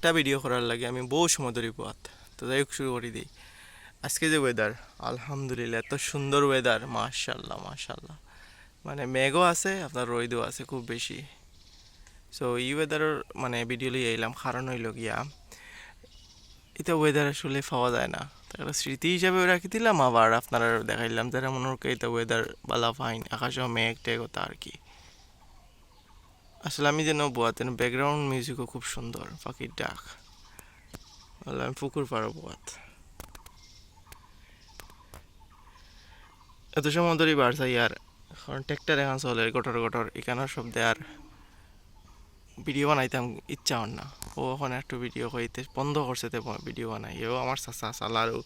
একটা ভিডিও করার লাগে, আমি বহু সময় ধরে পোয়াত তো যাই হোক, শুরু করে দিই। আজকে যে ওয়েদার আলহামদুলিল্লাহ, এত সুন্দর ওয়েদার মাশাল্লাহ মাশাল্লাহ মানে মেঘও আছে, আপনার রোদও আছে খুব বেশি। সো এই ওয়েদারের মানে ভিডিও লিয়ে এলাম কারণ হইল গিয়া এটা ওয়েদার আসলে পাওয়া যায় না। তাহলে স্মৃতি হিসাবে রাখি দিলাম, আবার আপনারা দেখাইলাম যারা মনে হয় এটা ওয়েদার বালা ফাইন আকাশও মেঘ টেঘ ওটা আর কি। আসলে আমি যেন বোয়াতেন ব্যাকগ্রাউন্ড মিউজিকও খুব সুন্দর। পাখির ডাক। আমি পুকুর পাড়ো বোয়াত। এত সময় ধরেই বাড়ছে আর, কারণ ট্র্যাক্টর এখন চলে গটর গটর এখানের শব্দে আর ভিডিও বানাইতাম ইচ্ছা হন না। ও ওখানে একটু ভিডিও কইতে বন্ধ করছে তে ভিডিও বানাই। এও আমার চাচা, চালারও।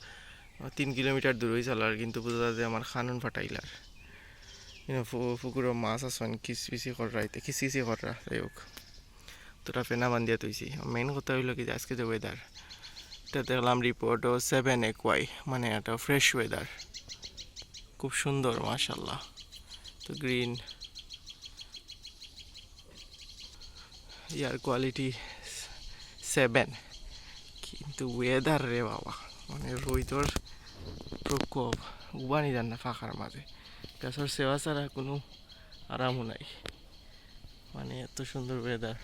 তিন কিলোমিটার দূরই চালার, কিন্তু বোঝা যে আমার খানুন ফাটাইলার। পুকুরও মাছ আসন কিসপিসি করাইতে খিসিসি করা যাই হোক তোরা ফেনা বান্ধিয়া তৈছি মেইন কথা হইল কি আজকে যে ওয়েদার এটা দেখলাম রিপোর্টও সেভেন এক ওয়াই মানে একটা ফ্রেশ ওয়েদার খুব সুন্দর মাশাল্লাহ তো গ্রিন ইয়ার কোয়ালিটি সেভেন কিন্তু ওয়েদার রে বাবা মানে রোহিতর প্রকোপ উবানি যান না ফাঁকার মাঝে গাছের সেবা ছাড়া কোনো আরামও নাই। মানে এত সুন্দর ওয়েদার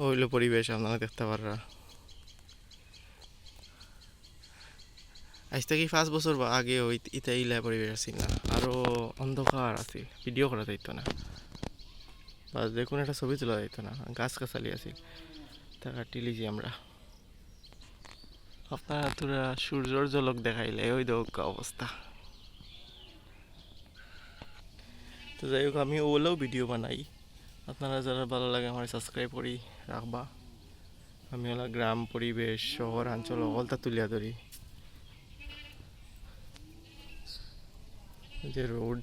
হইল পরিবেশ আপনারা দেখতে পাররা। আজ থেকে পাঁচ বছর বা আগে ওই ইতা ইলা পরিবেশ আছিল না। আরও অন্ধকার আছিল। ভিডিও করা যাইতো না। বা যে কোনো একটা ছবি তোলা যাইতো না। গাছ গাছালি আছিল। তা কাটি লিছি আমরা। আপনারা তোরা সূর্যর ঝলক দেখাইলে ওই দেখ অবস্থা। তো যাই হোক, আমি ওগুলোও ভিডিও বানাই। আপনারা যারা ভালো লাগে আমার সাবস্ক্রাইব করি, রাখবা। আমি হলো গ্রাম, পরিবেশ, শহর, অঞ্চল সকলটা তুলিয়া ধরি। যে রোড